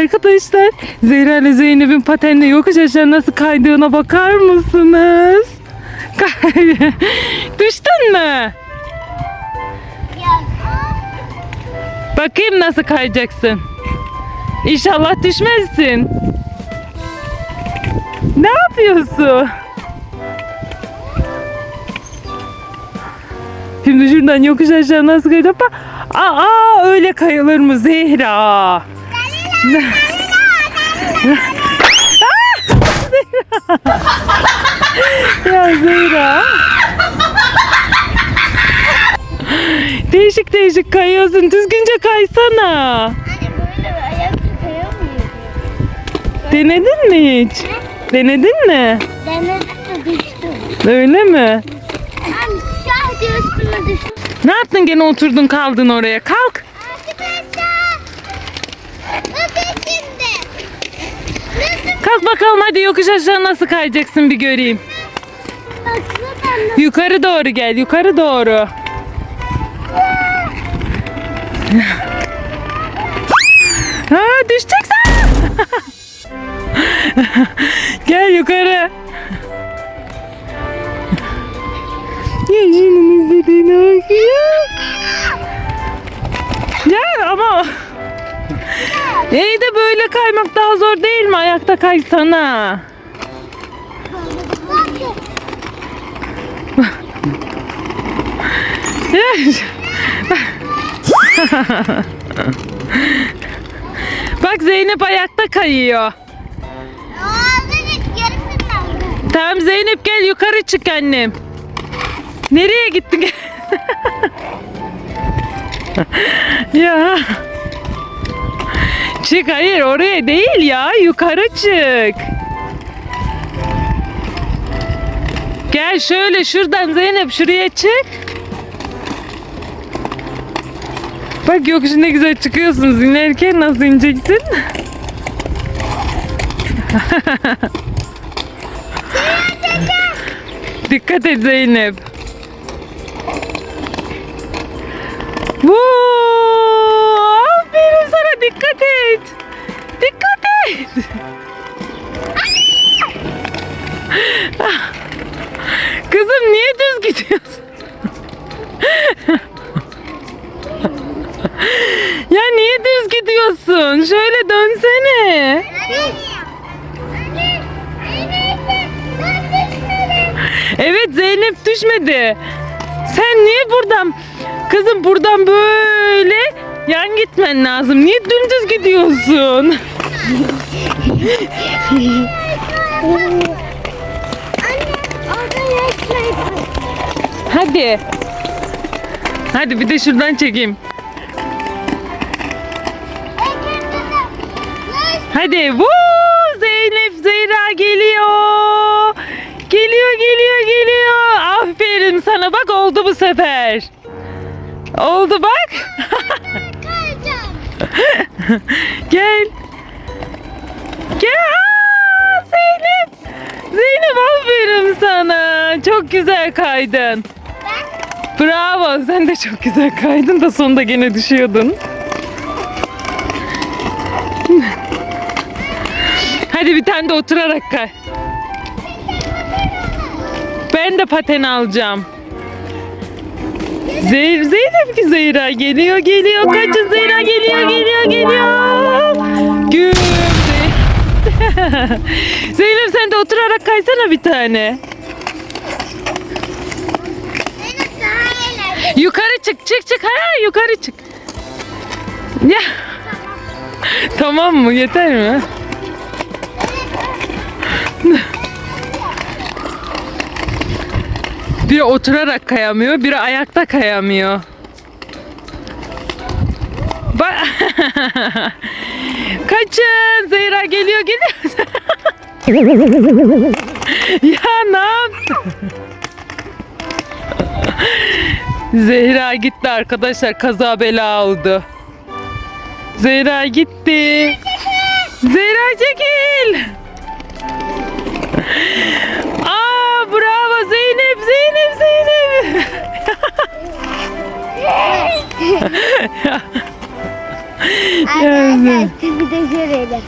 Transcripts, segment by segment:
Arkadaşlar Zehra ile Zeynep'in patenle yokuş aşağı nasıl kaydığına bakar mısınız? Düştün mü? Bakayım nasıl kayacaksın. İnşallah düşmezsin. Ne yapıyorsun? Şimdi şuradan yokuş aşağı nasıl kayacağım? Bak- Aa öyle kayılır mı Zehra? Ya Zehra. Değişik değişik kayıyorsun. Düzgünce kaysana. Denedin mi hiç? Denedin mi? Denedim de düştüm. Öyle mi? Anne şah diye üstüme düştüm. Ne yaptın gene oturdun kaldın oraya? Kalk. Bakalım hadi yokuş aşağı nasıl kayacaksın bir göreyim. Yukarı doğru gel yukarı doğru. Ha düşeceksin. gel yukarı. Ya şunun izlediğine İyi de böyle kaymak daha zor değil mi? Ayakta kaysana. Bak Zeynep ayakta kayıyor. Tamam Zeynep gel yukarı çık annem. Nereye gittin? ya. Çık hayır oraya değil ya yukarı çık. Gel şöyle şuradan Zeynep şuraya çık. Bak yokuşu ne güzel çıkıyorsunuz inerken nasıl ineceksin? Dikkat et Zeynep. Dikkat et. Dikkat et. Kızım niye düz gidiyorsun? ya niye düz gidiyorsun? Şöyle dönsene. Evet Zeynep düşmedi. Sen niye buradan kızım buradan böyle yan gitmen lazım. Niye dümdüz gidiyorsun? Hadi. Hadi bir de şuradan çekeyim. Hadi. Vuu! Zeynep Zehra geliyor. Geliyor geliyor geliyor. Aferin sana bak oldu bu sefer. Oldu bak. Gel. Gel. Aa, Zeynep. Zeynep aferin sana. Çok güzel kaydın. Bravo. Sen de çok güzel kaydın da sonunda gene düşüyordun. Hadi bir tane de oturarak kay. Ben de paten alacağım. Zeyr, Zeynep ki Zehra geliyor geliyor kaçın Zehra geliyor geliyor geliyor. Güm Zeynep sen de oturarak kaysana bir tane. Yukarı çık çık çık ha yukarı çık. Ya. Tamam mı yeter mi? Biri oturarak kayamıyor, biri ayakta kayamıyor. Ba Kaçın! Zehra geliyor geliyor. ya ne? Zehra gitti arkadaşlar kaza bela oldu. Zehra gitti. Zehra çekil. Zeynep Zeynep Zeynep. Arkadaşlar bir de şöyleydi.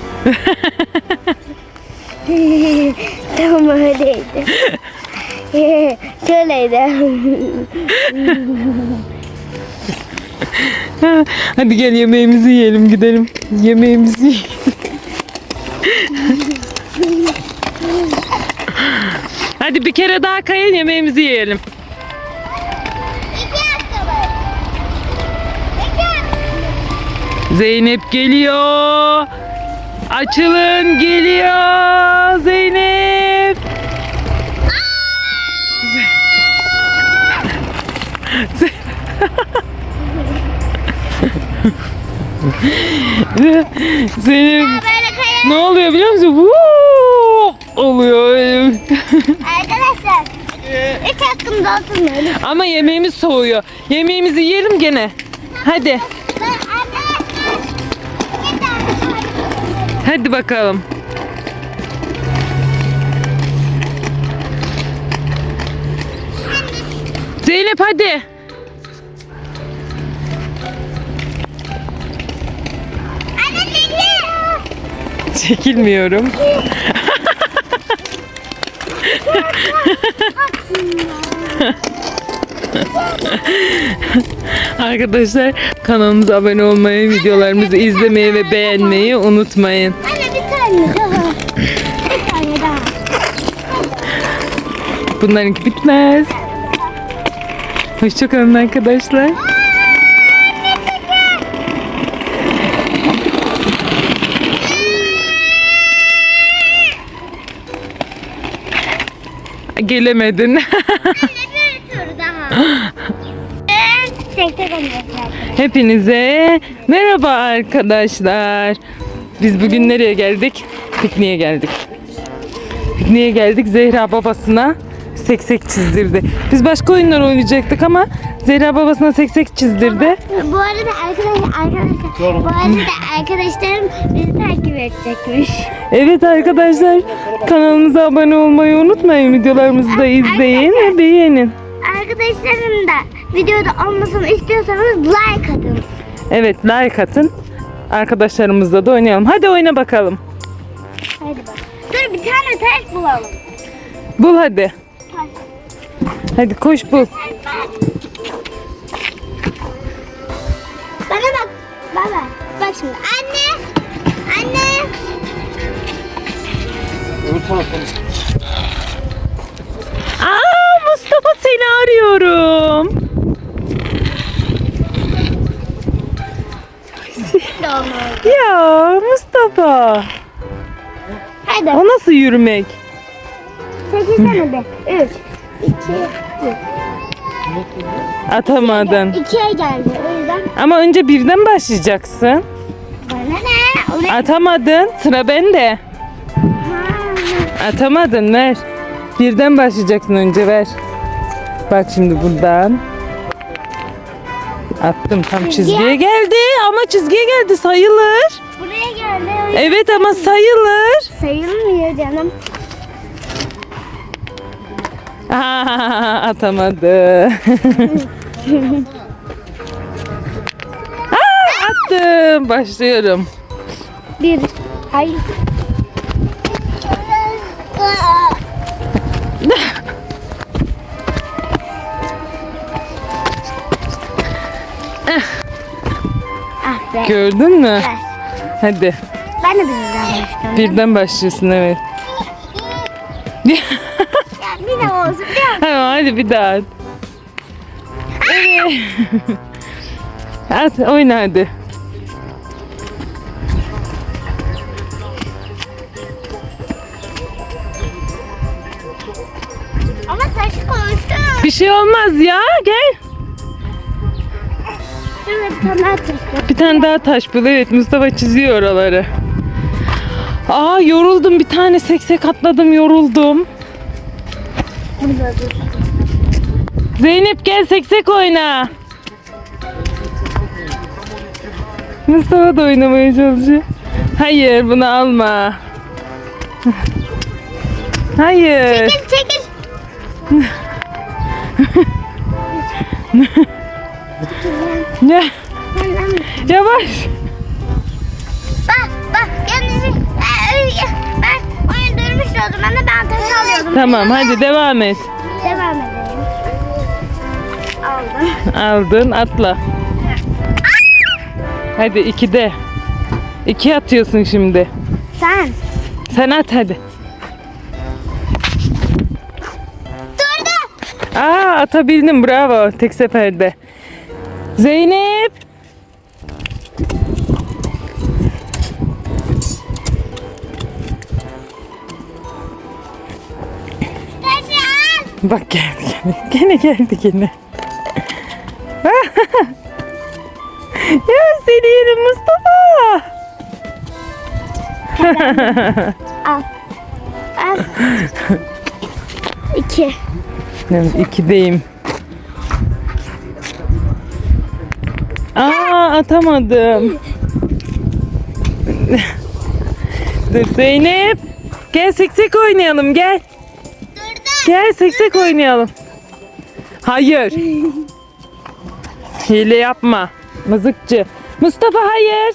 tamam öyleydi. şöyleydi. Hadi gel yemeğimizi yiyelim gidelim. Yemeğimizi yiyelim. Hadi bir kere daha kayın yemeğimizi yiyelim. Zeynep geliyor. Açılın geliyor Zeynep. Ze- Zeynep ne oluyor biliyor musun? Vuu! Oluyor. Arkadaşlar. Üç hakkımda olsun böyle. Ama yemeğimiz soğuyor. Yemeğimizi yiyelim gene. Hadi. Ben arkadaşlar. Bir tane Hadi bakalım. Zeynep hadi. Anne çekil. Çekilmiyorum. Arkadaşlar kanalımıza abone olmayı, videolarımızı izlemeyi ve beğenmeyi unutmayın. Anne bir tane daha. Bir tane daha. Bunlarınki bitmez. Hoşçakalın arkadaşlar. Gelemedin. Hepinize merhaba arkadaşlar. Biz bugün nereye geldik? Pikniğe geldik. Pikniğe geldik. Zehra babasına seksek çizdirdi. Biz başka oyunlar oynayacaktık ama Zehra babasına seksek çizdirdi. Bu arada arkadaşlar arkadaşlar bu arada arkadaşlarım bizi takip edecekmiş. Evet arkadaşlar kanalımıza abone olmayı unutmayın. Videolarımızı da izleyin ve beğenin. Arkadaşlarım da videoda olmasını istiyorsanız like atın. Evet like atın. Arkadaşlarımızla da oynayalım. Hadi oyna bakalım. Hadi bak. Dur bir tane taş bulalım. Bul hadi. Hadi koş bul. Bana bak. Baba. Bak şimdi. Anne. Anne. Aa Mustafa seni arıyorum. Ya Mustafa. Hadi. O nasıl yürümek? Çekilsene be. Üç. İki. Atamadın. İkiye geldi. O yüzden Ama önce birden başlayacaksın. bana ne? Atamadın. Sıra bende. Atamadın ver. Birden başlayacaksın önce ver. Bak şimdi buradan. Attım tam çizgiye geldi ama çizgiye geldi sayılır. Buraya geldi. O yüzden Evet ama sayılır. Sayılmıyor canım. Aa, atamadı. Aa, attım. Başlıyorum. Bir. Hayır. ah be. Gördün mü? Ver. Hadi. Ben de birden başlıyorum. Birden başlıyorsun evet. De olsun. De Tamam hadi bir daha at. Evet. at oyna hadi. Ama taş koysun. Bir şey olmaz ya gel. Şurada bir tane daha taş koy. Bir tane daha taş bul. Evet Mustafa çiziyor oraları. Aa yoruldum bir tane seksek atladım yoruldum. Zeynep gel seksek oyna. Mustafa da oynamaya çalışıyor. Hayır bunu alma. Hayır. Çekil çekil. Ben, yavaş. Bak yani ben, ben durmuş o zaman da ben taş alıyordum. Tamam hadi devam et. Devam edelim. Aldım. Aldın atla. Hadi ikide. İki atıyorsun şimdi. Sen. Sen at hadi. Durdu. Aa atabildim bravo tek seferde. Zeynep. Bak geldi gene. Gene geldi gene. ya seni yerim Mustafa. Al. Al. İki. Evet, ikideyim. Aa atamadım. Dur Zeynep. Gel seksek oynayalım gel. Gel seksek oynayalım. Hayır. Hile yapma. Mızıkçı. Mustafa hayır.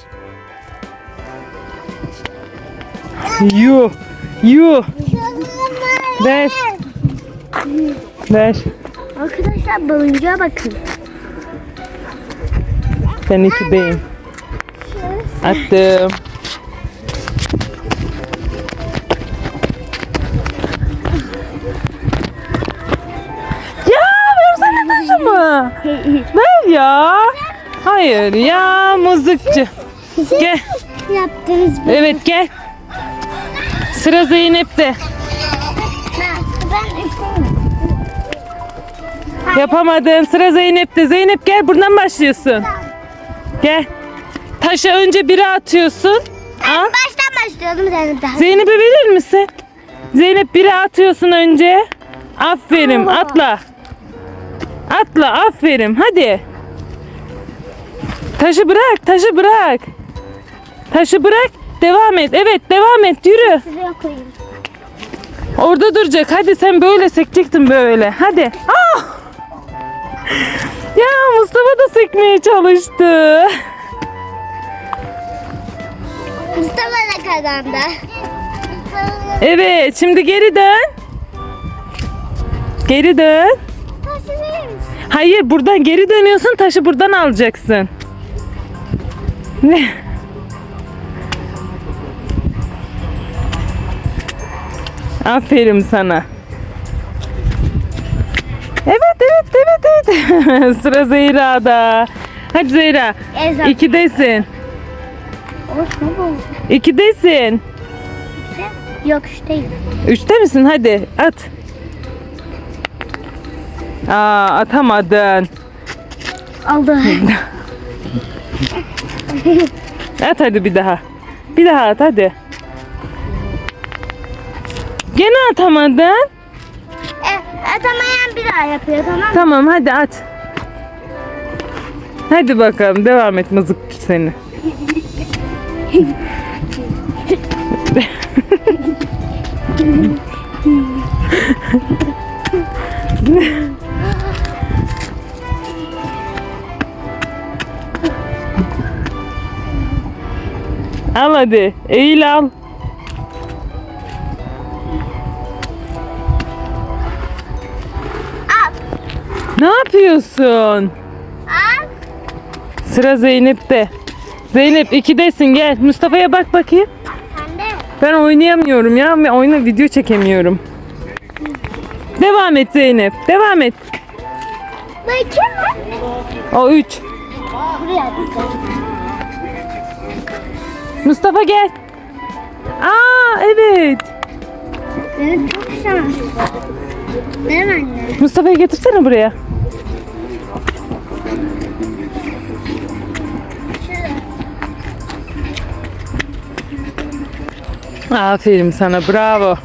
Yuh. Yuh. Ver. Ver. Arkadaşlar balıncağa bakın. Ben ikideyim. Attım. Ver ya. Hayır ya mızıkçı. Gel. Yaptınız mı? Evet gel. Sıra Zeynep'te. Ben, ben. Yapamadın. Sıra Zeynep'te. Zeynep gel buradan başlıyorsun. Gel. Taşı önce biri atıyorsun. Al. Baştan başlıyordum dedim daha. Zeynep'e verir misin? Zeynep biri atıyorsun önce. Aferin atla. Atla aferin hadi. Taşı bırak taşı bırak. Taşı bırak devam et. Evet devam et yürü. Şuraya koyayım. Orada duracak. Hadi sen böyle sekecektin böyle. Hadi. Ah! Ya Mustafa da sekmeye çalıştı. Mustafa da kazandı. Evet şimdi geri dön. Geri dön. Hayır buradan geri dönüyorsun taşı buradan alacaksın. Ne? Aferin sana. Evet evet evet evet. Sıra Zehra'da. Hadi Zehra. Ezan. İkidesin. İkidesin. Yok değil. Üçte misin? Hadi at. Aa atamadın. Aldı. At hadi bir daha. Bir daha at hadi. Gene atamadın. e, atamayan bir daha yapıyor tamam mı? Tamam hadi at. Hadi bakalım devam et mızıkçı seni. hadi. Eğil al. Al. Ne yapıyorsun? Al. Sıra Zeynep'te. Zeynep ikidesin gel. Mustafa'ya bak bakayım. Sen de. Ben oynayamıyorum ya. Ben oyuna video çekemiyorum. Devam et Zeynep. Devam et. O üç. Buraya. Mustafa gel. Aa evet. Benim çok şanslı. Değil mi anne? Mustafa'yı getirsene buraya. Aferin sana bravo.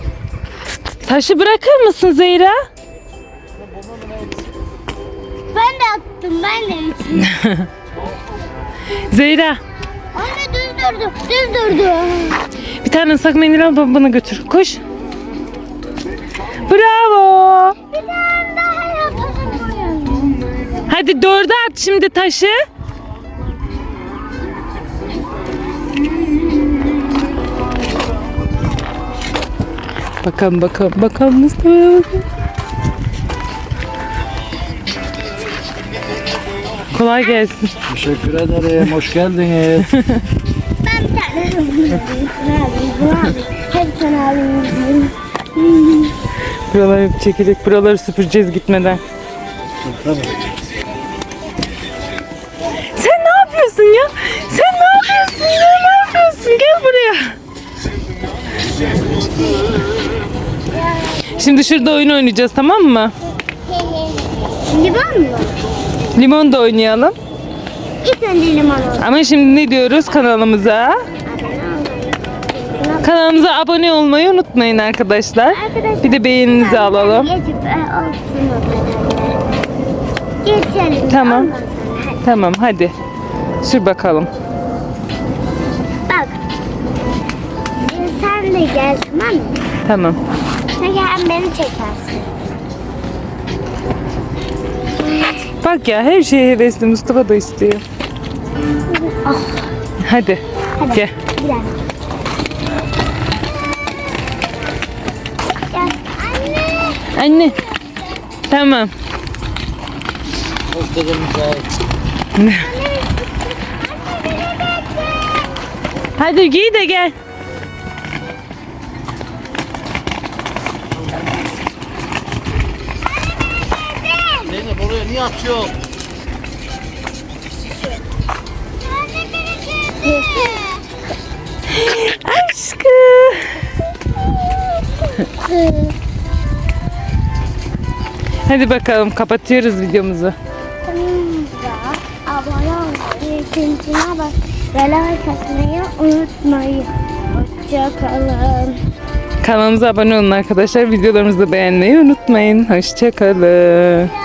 Taşı bırakır mısın Zeyra? Ben de attım ben de. Zeyra durdu. Düz durdu. Bir tane ıslak mendil al bana götür. Koş. Bravo. Bir daha yapalım. Hadi dörde at şimdi taşı. Bakalım bakalım bakalım Mustafa. Kolay gelsin. Teşekkür ederim. Hoş geldiniz. Hepsini alayım. Buraları hep çekilecek. Buraları süpüreceğiz gitmeden. Tabii. Sen ne yapıyorsun ya? Sen ne yapıyorsun ya? Ne yapıyorsun? Gel buraya. Şimdi şurada oyun oynayacağız tamam mı? Limon mu? Limon da oynayalım. İlk önce limon olsun. Ama şimdi ne diyoruz kanalımıza? Kanalımıza abone olmayı unutmayın arkadaşlar. Arkadaşlar, Bir de beğeninizi alalım. Geçip. Geçelim. Tamam. Hadi. Tamam hadi. Sür bakalım. Bak. E, sen de gel tamam mı? Tamam. Sen gel beni çekersin. Bak ya her şeye hevesli Mustafa da istiyor. Ah. Hadi. Hadi. Gel. Bir Anne. Tamam. Hadi giy de gel. Zeynep oraya niye atıyorsun? Aşkım. Hadi bakalım kapatıyoruz videomuzu. Kanalımıza abone olmayı, zincirine bas ve like unutmayın. Hoşçakalın. Kanalımıza abone olun arkadaşlar. Videolarımızı beğenmeyi unutmayın. Hoşçakalın.